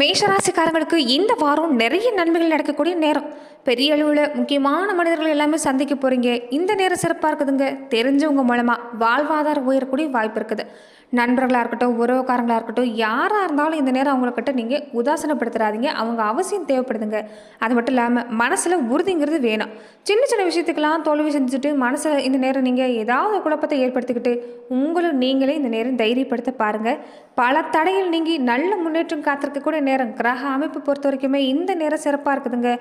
மேஷராசிக்காரங்களுக்கு இந்த வாரம் நிறைய நன்மைகள் நடக்கக்கூடிய நேரம். பெரிய அளவில் முக்கியமான மனிதர்கள் எல்லாமே சந்திக்க போகிறீங்க இந்த நேரம் சிறப்பாக இருக்குதுங்க. தெரிஞ்சவங்க மூலமாக வாழ்வாதாரம் உயரக்கூடிய வாய்ப்பு இருக்குது. நண்பர்களாக இருக்கட்டும் உறவுக்காரங்களாக இருக்கட்டும் யாராக இருந்தாலும் இந்த நேரம் அவங்கக்கிட்ட நீங்கள் உதாசனப்படுத்துறாதீங்க அவங்க அவசியம் தேவைப்படுதுங்க. அது மட்டும் இல்லாமல் மனசில் உறுதிங்கிறது வேணும். சின்ன சின்ன விஷயத்துக்கெல்லாம் தோல்வி செஞ்சுட்டு மனசில் இந்த நேரம் நீங்கள் ஏதாவது குழப்பத்தை ஏற்படுத்திக்கிட்டு உங்களை நீங்களே இந்த நேரம் தைரியப்படுத்த பாருங்கள் பல தடையில் நீங்கி நல்ல முன்னேற்றம் காத்திருக்கக்கூடிய நேரம். கிரக அமைப்பு பொறுத்த வரைக்குமே இந்த நேரம் சிறப்பாக இருக்குதுங்க.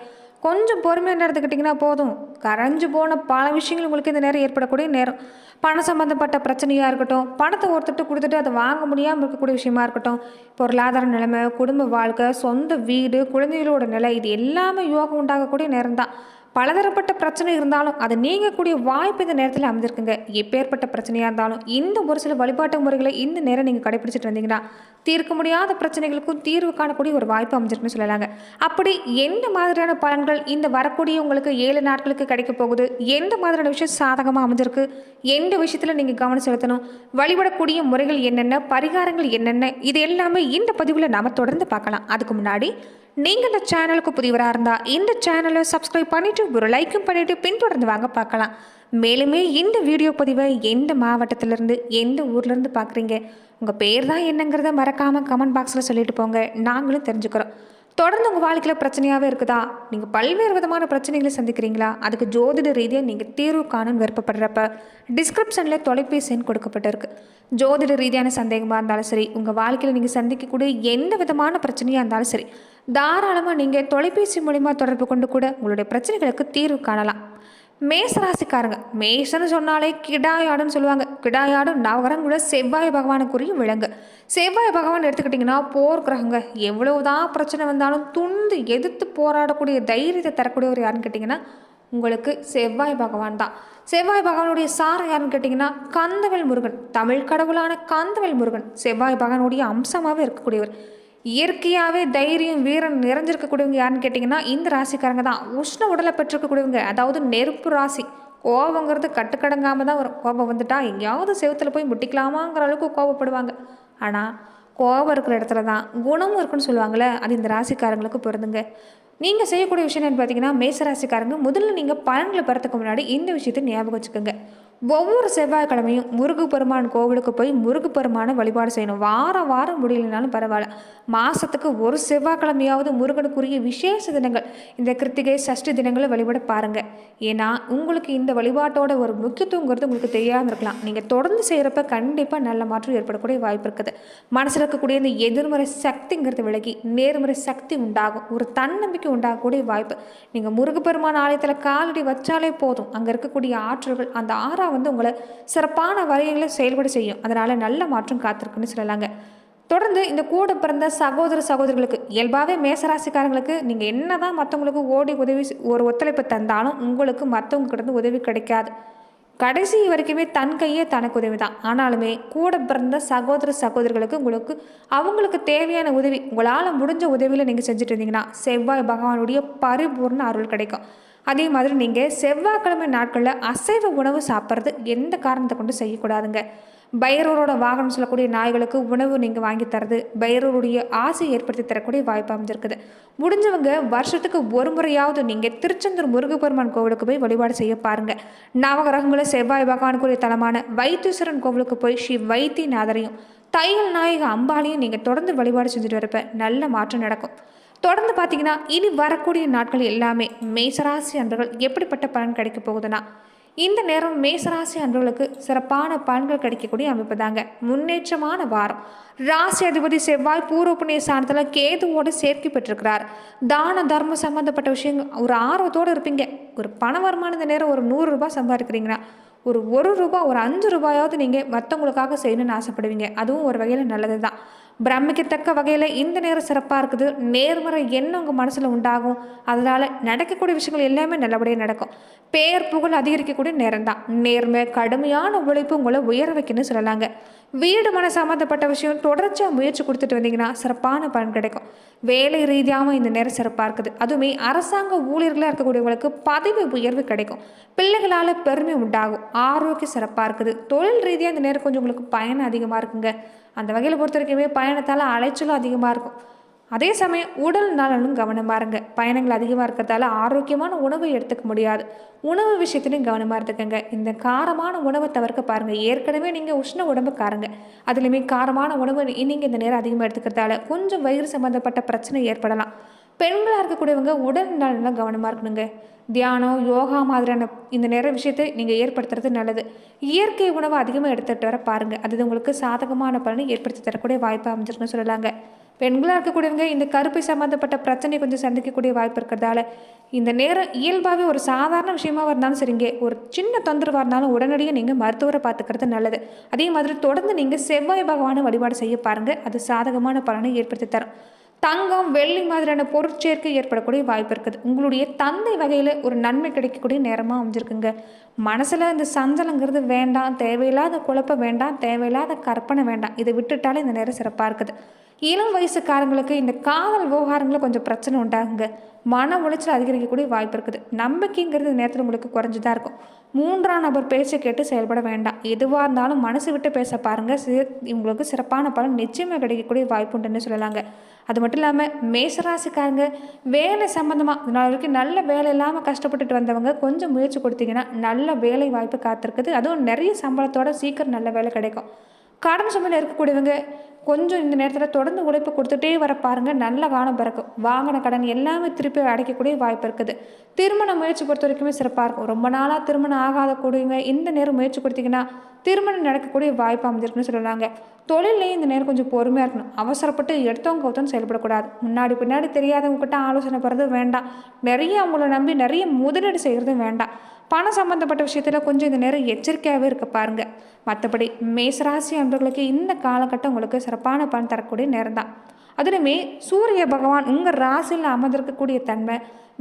கொஞ்சம் பொறுமையாக நடந்துக்கிட்டிங்கன்னா போதும். கரைஞ்சு போன பல விஷயங்கள் உங்களுக்கு இந்த நேரம் ஏற்படக்கூடிய நேரம். பணம் சம்மந்தப்பட்ட பிரச்சனையாக இருக்கட்டும் பணத்தை ஒருத்தட்டு கொடுத்துட்டு அதை வாங்க முடியாமல் இருக்கக்கூடிய விஷயமா இருக்கட்டும் பொருளாதார நிலைமை குடும்ப வாழ்க்கை சொந்த வீடு குழந்தைகளோட நிலை இது எல்லாமே யோகம் உண்டாகக்கூடிய நேரம் தான் பலதரப்பட்ட பிரச்சனை இருந்தாலும் அதை நீங்கக்கூடிய வாய்ப்பு இந்த நேரத்தில் அமைஞ்சிருக்குங்க எப்பேற்பட்ட பிரச்சனையாக இருந்தாலும் இந்த ஒரு சில வழிபாட்டு முறைகளை இந்த நேரம் நீங்கள் கடைபிடிச்சிட்டு வந்தீங்கன்னா தீர்க்க முடியாத பிரச்சனைகளுக்கும் தீர்வு காணக்கூடிய ஒரு வாய்ப்பு அமைஞ்சிருக்குன்னு சொல்லலாங்க. அப்படி எந்த மாதிரியான பலன்கள் இந்த வரக்கூடிய உங்களுக்கு ஏழு நாட்களுக்கு கிடைக்க போகுது? எந்த மாதிரியான விஷயம் சாதகமாக அமைஞ்சிருக்கு? எந்த விஷயத்தில் நீங்கள் கவனம் செலுத்தணும்? வழிபடக்கூடிய முறைகள் என்னென்ன? பரிகாரங்கள் என்னென்ன? இது எல்லாமே இந்த பதிவில் நாம் தொடர்ந்து பார்க்கலாம். அதுக்கு முன்னாடி நீங்கள் இந்த சேனலுக்கு புதியவராக இருந்தால் இந்த சேனலை சப்ஸ்கிரைப் பண்ணிவிட்டு ஒரு லைக்கும் பண்ணிவிட்டு பின்தொடர்ந்து வாங்க பார்க்கலாம். மேலுமே இந்த வீடியோ பதிவை எந்த மாவட்டத்திலேருந்து எந்த ஊர்லேருந்து பார்க்குறீங்க? உங்கள் பேர் தான் என்னங்கிறத மறக்காமல் கமெண்ட் பாக்ஸில் சொல்லிட்டு போங்க. நாங்களும் தெரிஞ்சுக்கிறோம். தொடர்ந்து உங்கள் வாழ்க்கையில் பிரச்சனையாகவே இருக்குதா? நீங்கள் பல்வேறு விதமான பிரச்சனைகளை சந்திக்கிறீங்களா? அதுக்கு ஜோதிட ரீதியாக நீங்கள் தீர்வு காணும் விருப்பப்படுறப்ப டிஸ்கிரிப்ஷனில் தொலைபேசி எண் கொடுக்கப்பட்டிருக்கு. ஜோதிட ரீதியான சந்தேகமாக இருந்தாலும் சரி உங்கள் வாழ்க்கையில் நீங்கள் சந்திக்கக்கூடிய எந்த விதமான பிரச்சனையாக இருந்தாலும் சரி தாராளமாக நீங்கள் தொலைபேசி மூலிமா தொடர்பு கொண்டு கூட உங்களுடைய பிரச்சனைகளுக்கு தீர்வு காணலாம். மேசராசிக்காரங்க. மேசன்னு சொன்னாலே கிடாயாடுன்னு சொல்லுவாங்க. கிடாயாடும் நவகரங்களோட செவ்வாய் பகவானுக்குரிய விலங்கு. செவ்வாய் பகவான் எடுத்துக்கிட்டிங்கன்னா போர் கிரகங்க. எவ்வளவுதான் பிரச்சனை வந்தாலும் துண்டு எதிர்த்து போராடக்கூடிய தைரியத்தை தரக்கூடியவர் யாருன்னு கேட்டிங்கன்னா உங்களுக்கு செவ்வாய் பகவான் தான். செவ்வாய் பகவானுடைய சாரம் யாருன்னு கேட்டிங்கன்னா கந்தவெல் முருகன். தமிழ் கடவுளான கந்தவேல் முருகன். செவ்வாய் பகவானுடைய அம்சமாகவே இருக்கக்கூடியவர். இயற்கையாகவே தைரியம் வீரம் நிறைஞ்சிருக்கக்கூடியவங்க யாருன்னு கேட்டிங்கன்னா இந்த ராசிக்காரங்க தான். உஷ்ண உடலை பெற்றிருக்கக்கூடியவங்க. அதாவது நெருப்பு ராசி. கோபங்கிறது கட்டுக்கடங்காமல் தான் வரும். கோபம் வந்துட்டா எங்கேயாவது செவத்தில் போய் முட்டிக்கலாமாங்கிற அளவுக்கு கோபப்படுவாங்க. ஆனால் கோபம் இருக்கிற இடத்துல தான் குணமும் இருக்குன்னு சொல்லுவாங்களே அது இந்த ராசிக்காரங்களுக்கு பொருந்துங்க. நீங்கள் செய்யக்கூடிய விஷயம் என்ன பார்த்தீங்கன்னா மேச ராசிக்காரங்க முதல்ல நீங்கள் பலன்களை பெறத்துக்கு முன்னாடி இந்த விஷயத்தை ஞாபகம் வச்சுக்கோங்க. ஒவ்வொரு செவ்வாய்க்கிழமையும் முருகு பெருமான் கோவிலுக்கு போய் முருகு பெருமானை வழிபாடு செய்யணும். வாரம் வாரம் முடியலனாலும் பரவாயில்ல. மாதத்துக்கு ஒரு செவ்வாய்க்கிழமையாவது முருகனுக்குரிய விசேஷ தினங்கள் இந்த கிருத்திகை சஷ்டி தினங்களை வழிபட பாருங்கள் ஏன்னா உங்களுக்கு இந்த வழிபாட்டோட ஒரு முக்கியத்துவங்கிறது உங்களுக்கு தெரியாமல் இருக்கலாம். நீங்கள் தொடர்ந்து செய்கிறப்ப கண்டிப்பாக நல்ல மாற்றம் ஏற்படக்கூடிய வாய்ப்பு இருக்குது. மனசில் இருக்கக்கூடிய இந்த எதிர்மறை சக்திங்கிறது விலகி நேர்மறை சக்தி உண்டாகும். ஒரு தன்னம்பிக்கை உண்டாகக்கூடிய வாய்ப்பு. நீங்கள் முருகப்பெருமான் ஆலயத்தில் காலடி வச்சாலே போதும். அங்கே இருக்கக்கூடிய ஆற்றல்கள் அந்த வந்து உங்களை சிறப்பான வரைகளை செயல்பட செய்யும். அதனால் நல்ல மாற்றம் காத்திருக்குன்னு சொல்லலாங்க. தொடர்ந்து இந்த கூட பிறந்த சகோதர சகோதரிகளுக்கு இயல்பாகவே மேசராசிக்காரங்களுக்கு நீங்கள் என்ன தான் மற்றவங்களுக்கு ஓடி உதவி ஒரு ஒத்துழைப்பு தந்தாலும் உங்களுக்கு மற்றவங்க கிட்ட உதவி கிடைக்காது. கடைசி வரைக்குமே தன் கையே தனக்கு உதவி தான். ஆனாலுமே கூட பிறந்த சகோதர சகோதரிகளுக்கு உங்களுக்கு அவங்களுக்கு தேவையான உதவி உங்களால் முடிஞ்ச உதவியில் நீங்கள் செஞ்சுட்டு இருந்தீங்கன்னா செவ்வாய் பகவானுடைய பரிபூர்ண அருள் கிடைக்கும். அதே மாதிரி நீங்கள் செவ்வாய்க்கிழமை நாட்களில் அசைவ உணவு சாப்பிட்றது எந்த காரணத்தை கொண்டு செய்யக்கூடாதுங்க. பைரவரோட வாகனம் சொல்லக்கூடிய நாய்களுக்கு உணவு நீங்கள் வாங்கி தரது பைரவருடைய ஆசை ஏற்படுத்தி தரக்கூடிய வாய்ப்பு அமைஞ்சிருக்குது. முடிஞ்சவங்க வருஷத்துக்கு ஒரு முறையாவது நீங்கள் திருச்செந்தூர் முருகப்பெருமான் கோவிலுக்கு போய் வழிபாடு செய்ய பாருங்கள் நவகிரகங்களை செவ்வாய் பகவானுக்குரிய தலமான வைத்தீஸ்வரன் கோவிலுக்கு போய் ஸ்ரீ வைத்தியநாதரையும் தையல் நாயக அம்பாலையும் நீங்கள் தொடர்ந்து வழிபாடு செஞ்சுட்டு வரப்ப நல்ல மாற்றம் நடக்கும். தொடர்ந்து பார்த்தீங்கன்னா இனி வரக்கூடிய நாட்கள் எல்லாமே மேசராசி அன்பர்கள் எப்படிப்பட்ட பலன் கிடைக்க போகுதுன்னா இந்த நேரம் மேசராசி அன்பர்களுக்கு சிறப்பான பலன்கள் கிடைக்கக்கூடிய அமைப்பு தாங்க. முன்னேற்றமான வாரம். ராசி அதிபதி செவ்வாய் பூர்வ புண்ணிய கேதுவோடு சேர்க்கை பெற்றிருக்கிறார். தான தர்மம் சம்மந்தப்பட்ட விஷயங்கள் ஒரு ஆர்வத்தோடு இருப்பீங்க. ஒரு பண வருமானம் இந்த நேரம் ஒரு நூறு ரூபாய் சம்பாதிக்கிறீங்கன்னா ஒரு ஒரு ரூபாய் ஒரு அஞ்சு ரூபாயாவது நீங்கள் மற்றவங்களுக்காக செய்யணும்னு ஆசைப்படுவீங்க. அதுவும் ஒரு வகையில் நல்லது தான் பிரமிக்கத்தக்க வகையில் இந்த நேரம் சிறப்பாக இருக்குது. நேர்மறை எண்ணம் உங்கள் மனசில் உண்டாகும். அதனால் நடக்கக்கூடிய விஷயங்கள் எல்லாமே நல்லபடியாக நடக்கும். பேர் புகழ் அதிகரிக்கக்கூடிய நேரம் தான். நேர்மை கடுமையான உழைப்பு உங்களை உயர வைக்கணும்னு சொல்லலாங்க. வீடு மன சம்மந்தப்பட்ட விஷயம் தொடர்ச்சியாக முயற்சி கொடுத்துட்டு வந்தீங்கன்னா சிறப்பான பலன் கிடைக்கும். வேலை ரீதியாகவும் இந்த நேரம் சிறப்பாக இருக்குது. அதுவுமே அரசாங்க ஊழியர்களாக இருக்கக்கூடியவங்களுக்கு பதவி உயர்வு கிடைக்கும். பிள்ளைகளால் பெருமை உண்டாகும். ஆரோக்கியம் சிறப்பாக இருக்குது. தொழில் ரீதியாக இந்த நேரம் கொஞ்சம் உங்களுக்கு பயன் அதிகமாக இருக்குங்க. அந்த வகையில் பொறுத்த வரைக்குமே பயணத்தால் அலைச்சலும் அதிகமாக இருக்கும். அதே சமயம் உடல் நலனும் கவனமாக இருங்க. பயணங்கள் அதிகமாக இருக்கிறதால ஆரோக்கியமான உணவை எடுத்துக்க முடியாது. உணவு விஷயத்துலையும் கவனமாக இருந்துக்கங்க. இந்த காரமான உணவை தவிர்க்க பாருங்கள் ஏற்கனவே நீங்கள் உஷ்ண உடம்புக்காரங்க. அதுலேயுமே காரமான உணவு நீங்கள் இந்த நேரம் அதிகமாக எடுத்துக்கிறதால கொஞ்சம் வயிறு சம்மந்தப்பட்ட பிரச்சனை ஏற்படலாம். பெண்களாக இருக்கக்கூடியவங்க உடல் நலனில் கவனமாக இருக்கணுங்க. தியானம் யோகா மாதிரியான இந்த நேர விஷயத்தை நீங்கள் ஏற்படுத்துறது நல்லது. இயற்கை உணவை அதிகமாக எடுத்துகிட்டு வர பாருங்கள் அது உங்களுக்கு சாதகமான பலனை ஏற்படுத்தி தரக்கூடிய வாய்ப்பு அமைஞ்சிருக்குன்னு சொல்லலாங்க. பெண்களாக இருக்கக்கூடியவங்க இந்த கருப்பை சம்மந்தப்பட்ட பிரச்சனை கொஞ்சம் சந்திக்கக்கூடிய வாய்ப்பு இருக்கிறதால இந்த நேரம் இயல்பாகவே ஒரு சாதாரண விஷயமாக இருந்தாலும் சரிங்க. ஒரு சின்ன தொந்தரவாக இருந்தாலும் உடனடியாக நீங்கள் மருத்துவரை பார்த்துக்கிறது நல்லது. அதே மாதிரி தொடர்ந்து நீங்கள் செவ்வாய் பகவானை வழிபாடு செய்ய பாருங்கள் அது சாதகமான பலனை ஏற்படுத்தி தரும். தங்கம் வெள்ளி மாதிரியான பொருட்சேர்க்கை ஏற்படக்கூடிய வாய்ப்பு இருக்குது. உங்களுடைய தந்தை வகையில் ஒரு நன்மை கிடைக்கக்கூடிய நேரமாக அமைஞ்சிருக்குங்க. மனசில் இந்த சஞ்சலங்கிறது வேண்டாம் தேவையில்லாத குழப்பம் வேண்டாம் தேவையில்லாத கற்பனை வேண்டாம். இதை விட்டுட்டாலே இந்த நேரம் சிறப்பாக இருக்குது. இளம் வயசுக்காரங்களுக்கு இந்த காதல் விவகாரங்களில் கொஞ்சம் பிரச்சனை உண்டாகுங்க. மன உளைச்சல் அதிகரிக்கக்கூடிய வாய்ப்பு இருக்குது. நம்பிக்கைங்கிறது நேரத்தில் உங்களுக்கு குறைஞ்சு தான் இருக்கும். மூன்றாம் நபர் பேச்சை கேட்டு செயல்பட வேண்டாம். எதுவாக இருந்தாலும் மனசு விட்டு பேச பாருங்கள் சி உங்களுக்கு சிறப்பான பலன் நிச்சயமாக கிடைக்கக்கூடிய வாய்ப்பு உண்டுன்னு சொல்லலாங்க. அது மட்டும் இல்லாமல் மேசராசிக்காரங்க வேலை சம்மந்தமாக இதனால் வரைக்கும் நல்ல வேலை இல்லாமல் கஷ்டப்பட்டுட்டு வந்தவங்க கொஞ்சம் முயற்சி கொடுத்தீங்கன்னா நல்ல வேலை வாய்ப்பு காத்திருக்குது. அதுவும் நிறைய சம்பளத்தோட சீக்கிரம் நல்ல வேலை கிடைக்கும். கடன் சுமையில் இருக்கக்கூடியவங்க கொஞ்சம் இந்த நேரத்தில் தொடர்ந்து உழைப்பு கொடுத்துட்டே வர பாருங்கள் நல்ல காலம் பிறக்கும். வாங்கின கடன் எல்லாமே திருப்பி அடைக்கக்கூடிய வாய்ப்பு இருக்குது. திருமண முயற்சி பொறுத்த வரைக்குமே சிறப்பாக இருக்கும். ரொம்ப நாளாக திருமணம் ஆகாத கூடியவங்க இந்த நேரம் முயற்சி கொடுத்தீங்கன்னா திருமணம் நடக்கக்கூடிய வாய்ப்பு அமைஞ்சிருக்குன்னு சொல்லலாங்க தொழிலையும் இந்த நேரம் கொஞ்சம் பொறுமையாக இருக்கணும். அவசரப்பட்டு எடுத்தவங்க ஒருத்தவங்க செயல்படக்கூடாது. முன்னாடி பின்னாடி தெரியாதவங்க கிட்ட ஆலோசனை போகிறது வேண்டாம். நிறைய அவங்கள நம்பி நிறைய முதலீடு செய்கிறதும் வேண்டாம். பணம் சம்மந்தப்பட்ட விஷயத்தில் கொஞ்சம் இந்த நேரம் எச்சரிக்கையாகவே இருக்க பாருங்கள் மற்றபடி மேசராசி அன்பர்களுக்கு இந்த காலகட்டம் உங்களுக்கு சிறப்பான பணம் தரக்கூடிய நேரம் தான் அதுலையுமே சூரிய பகவான் உங்கள் ராசியில் அமர்ந்திருக்கக்கூடிய தன்மை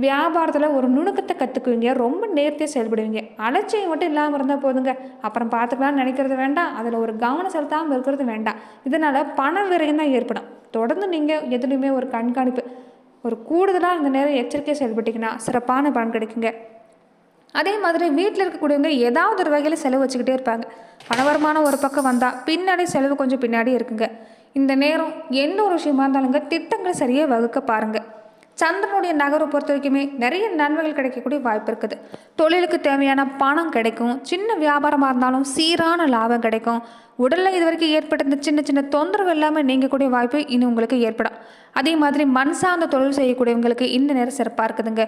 வியாபாரத்தில் ஒரு நுணுக்கத்தை கற்றுக்குவீங்க ரொம்ப நேர்த்தியாக செயல்படுவீங்க. அலட்சியம் மட்டும் இல்லாமல் இருந்தால் போதுங்க. அப்புறம் பார்த்துக்கலாம்னு நினைக்கிறது வேண்டாம். அதில் ஒரு கவனம் செலுத்தாமல் இருக்கிறது வேண்டாம். இதனால் பண விரயம் தான் ஏற்படும். தொடர்ந்து நீங்கள் எதுலையுமே ஒரு கண்காணிப்பு ஒரு கூடுதலாக இந்த நேரம் எச்சரிக்கை செயல்பட்டீங்கன்னா சிறப்பான பலன் கிடைக்குங்க. அதே மாதிரி வீட்டில் இருக்கக்கூடியவங்க ஏதாவது ஒரு வகையில் செலவு வச்சுக்கிட்டே இருப்பாங்க. பண வருமானம் ஒரு பக்கம் வந்தால் பின்னாடி செலவு கொஞ்சம் பின்னாடி இருக்குங்க. இந்த நேரம் எந்த ஒரு விஷயமா இருந்தாலுங்க திட்டங்களை சரியாக வகுக்க பாருங்கள் சந்திரனுடைய நகரை பொறுத்த வரைக்குமே நிறைய நன்மைகள் கிடைக்கக்கூடிய வாய்ப்பு இருக்குது. தொழிலுக்கு தேவையான பணம் கிடைக்கும். சின்ன வியாபாரமாக இருந்தாலும் சீரான லாபம் கிடைக்கும். உடலில் இது வரைக்கும் ஏற்பட்ட சின்ன சின்ன தொந்தரவு எல்லாமே நீங்கக்கூடிய வாய்ப்பு இனி உங்களுக்கு ஏற்படும். அதே மாதிரி மண் சார்ந்த தொழில் செய்யக்கூடியவங்களுக்கு இந்த நேரம் சிறப்பாக இருக்குதுங்க.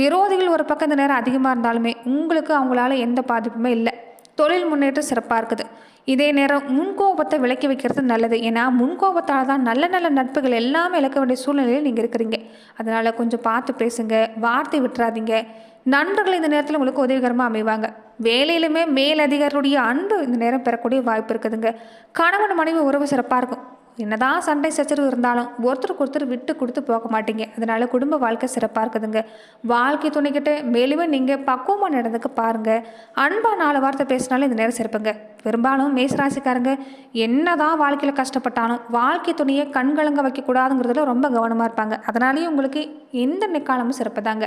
விரோதிகள் ஒரு பக்கம் இந்த நேரம் அதிகமாக இருந்தாலுமே உங்களுக்கு அவங்களால எந்த பாதிப்புமே இல்லை. தொழில் முன்னேற்றம் சிறப்பாக இருக்குது. இதே நேரம் முன்கோபத்தை விளக்கி வைக்கிறது நல்லது. ஏன்னா முன்கோபத்தால் தான் நல்ல நல்ல நட்புகள் எல்லாமே இழக்க வேண்டிய சூழ்நிலையில் நீங்கள் இருக்கிறீங்க. அதனால் கொஞ்சம் பார்த்து பேசுங்க வார்த்தை விட்டுறாதீங்க. நண்பர்கள் இந்த நேரத்தில் உங்களுக்கு உதவிகரமாக அமைவாங்க. வேலையிலுமே மேலதிகாரியுடைய அன்பு இந்த நேரம் பெறக்கூடிய வாய்ப்பு இருக்குதுங்க. கணவன் மனைவி உறவு சிறப்பாக இருக்கும். என்னதான் சண்டை சச்சரவு இருந்தாலும் ஒருத்தருக்கு ஒருத்தர் விட்டு கொடுத்து போக மாட்டீங்க. அதனால குடும்ப வாழ்க்கை சிறப்பாக இருக்குதுங்க. வாழ்க்கை துணைக்கிட்ட மேலுமே நீங்கள் பக்குவமாக நடந்துக்க பாருங்கள் அன்பாக நாலு வார்த்தை பேசினாலும் இந்த நேரம் சிறப்புங்க. பெரும்பாலும் மேசராசிக்காரங்க என்னதான் வாழ்க்கையில் கஷ்டப்பட்டாலும் வாழ்க்கை துணையை கண்கலங்க வைக்கக்கூடாதுங்கிறதுல ரொம்ப கவனமாக இருப்பாங்க. அதனாலேயே உங்களுக்கு எந்த நிக்காலமும் சிறப்பு தாங்க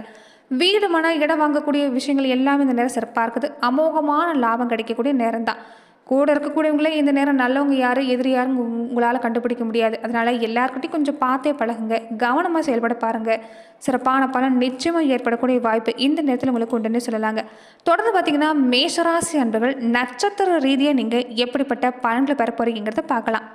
வீடு மன இடம் வாங்கக்கூடிய விஷயங்கள் எல்லாமே இந்த நேரம் சிறப்பாக இருக்குது. அமோகமான லாபம் கிடைக்கக்கூடிய நேரம் தான் கூட இருக்கக்கூடியவங்களே இந்த நேரம் நல்லவங்க யார் எதிரி யாரும் உங்களால் கண்டுபிடிக்க முடியாது. அதனால் எல்லாருக்கிட்டையும் கொஞ்சம் பார்த்தே பழகுங்க. கவனமாக செயல்பட பாருங்கள் சிறப்பான பலன் நிச்சயமாக ஏற்படக்கூடிய வாய்ப்பு இந்த நேரத்தில் உங்களுக்கு உண்டுன்னு சொல்லலாங்க. தொடர்ந்து பார்த்தீங்கன்னா மேஷராசி அன்பர்கள் நட்சத்திர ரீதியாக நீங்கள் எப்படிப்பட்ட பலன்களை பெற போகிறீங்கிறத பார்க்கலாம்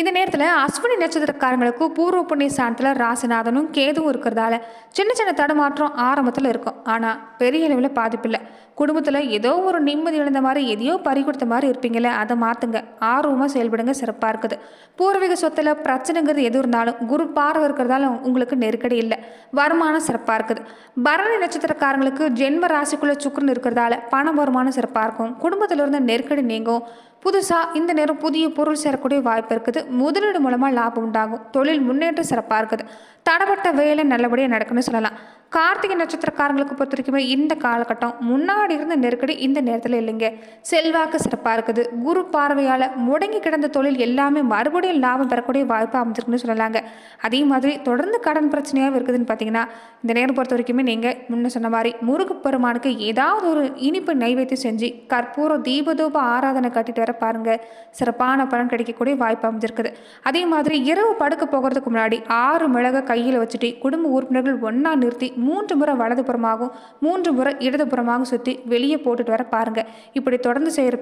இந்த நேரத்தில் அஸ்வினி நட்சத்திரக்காரங்களுக்கு பூர்வ புண்ணிய சாணத்தில் ராசிநாதனும் கேதுவும் இருக்கிறதால சின்ன சின்ன தடுமாற்றம் ஆரம்பத்தில் இருக்கும். ஆனால் பெரிய அளவில் பாதிப்பில்லை குடும்பத்தில் ஏதோ ஒரு நிம்மதி இழந்த மாதிரி எதையோ பறி கொடுத்த மாதிரி இருப்பீங்களே அதை மாற்றுங்க ஆர்வமாக செயல்படுங்க சிறப்பாக இருக்குது. பூர்வீக சொத்தில் பிரச்சனைங்கிறது எது இருந்தாலும் குரு பார்வை இருக்கிறதால உங்களுக்கு நெருக்கடி இல்லை. வருமானம் சிறப்பாக இருக்குது. பரணி நட்சத்திரக்காரங்களுக்கு ஜென்ம ராசிக்குள்ளே சுக்கரன் இருக்கிறதால பண வருமானம் சிறப்பாக இருக்கும். குடும்பத்தில் இருந்த நெருக்கடி நீங்கும். புதுசாக இந்த நேரம் புதிய பொருள் சேரக்கூடிய வாய்ப்பு இருக்குது. முதலீடு மூலமாக லாபம் உண்டாகும். தொழில் முன்னேற்றம் சிறப்பாக இருக்குது. தடப்பட்ட வேலை நல்லபடியாக நடக்கும்னு சொல்லலாம். கார்த்திகை நட்சத்திரக்காரங்களுக்கு பொறுத்த வரைக்குமே இந்த காலகட்டம் முன்னாடி இருந்த நெருக்கடி இந்த நேரத்தில் இல்லைங்க. செல்வாக்கு சிறப்பாக இருக்குது. குரு பார்வையால் முடங்கி கிடந்த தொழில் எல்லாமே மறுபடியும் லாபம் பெறக்கூடிய வாய்ப்பு அமைஞ்சிருக்குன்னு சொல்லலாங்க. அதே மாதிரி தொடர்ந்து கடன் பிரச்சனையாக இருக்குதுன்னு பார்த்தீங்கன்னா இந்த நேரம் பொறுத்த வரைக்குமே நீங்கள் முன்ன சொன்ன மாதிரி முருகப்பெருமானுக்கு ஏதாவது ஒரு இனிப்பு நைவேத்தியம் செஞ்சு கற்பூர தீபதூப ஆராதனை கட்டிட்டு வர பாருங்கள் சிறப்பான பலன் கிடைக்கக்கூடிய வாய்ப்பு அமைஞ்சிருக்குது. அதே மாதிரி இரவு படுக்க போகிறதுக்கு முன்னாடி ஆறு மிளகு கையில் வச்சுட்டு குடும்ப உறுப்பினர்கள் ஒன்றா நிறுத்தி மூன்று முறை வலதுபுறமாகவும் மூன்று முறை இடதுபுறமாகவும் சுற்றி வெளியே போட்டுட்டு வர பாருங்க. இப்படி தொடர்ந்து செய்கிற